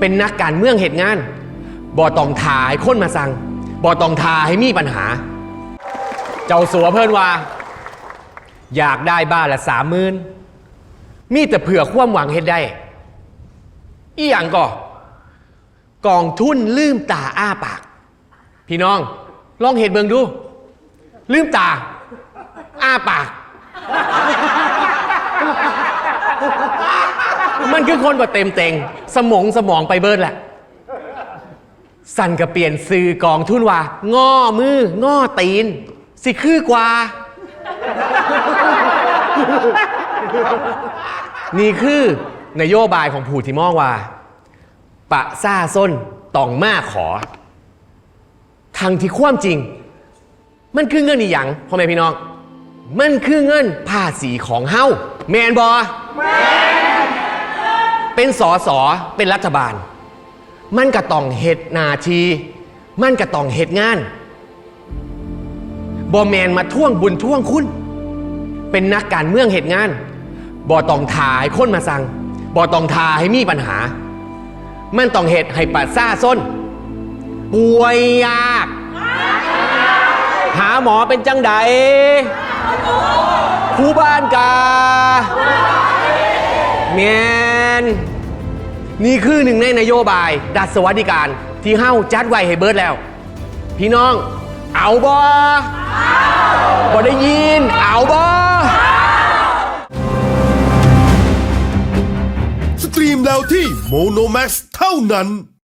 เป็นนักการเมืองเหตุงานบ่ตองทาให้คนมาสั่งบ่ตองทาให้มีปัญหา เจ้าสัวเพิ่นว่า อยากได้บ้านละสามหมื่นมีแต่เผื่อความหวังเฮ็ดได้ อีหยังก่อกองทุนลืมตาอ้าปาก พี่น้อง ลองเห็นเบิงดู ลืมตา อ้าปาก มันคือคนบ่เต็มเต็ง สมองสมองไปเบิดแหละ สั่นก็เปลี่ยนซื้อกองทุนว่า ง้อมือ ง้อตีน สิคือกว่า นี่คือนโยบายของผู้ที่มองว่า ปะซ่าส้นต้องมาขอ ทางที่ความจริง มันคือเงินอีหยังพ่อแม่พี่น้อง มันคือเงินภาษีของเฮาแมนบอ เป็นสอสอเป็นรัฐบาล มันก็ต้องเฮ็ดนาที มันก็ต้องเฮ็ดงานบอแมนมาท่วงบุญท่วงคุณ เป็นนักการเมืองเหตุงานบอต้องทาให้คนมาสั่งบอต้องทาให้มีปัญหา มันต้องเหตุให้ปัดซ่าส้น ป่วยยาก หาหมอเป็นจังใดผู้บ้านกาแม นนี่คือหนึ่งในนโยบาย ดัดสวัสดิการ ที่เฮ้าจัดไว้ให้เบิร์ดแล้ว พี่น้อง เอาบอบอได้ยิน เอาบอสตรีมแล้วที่โมโนแม x เท่านั้น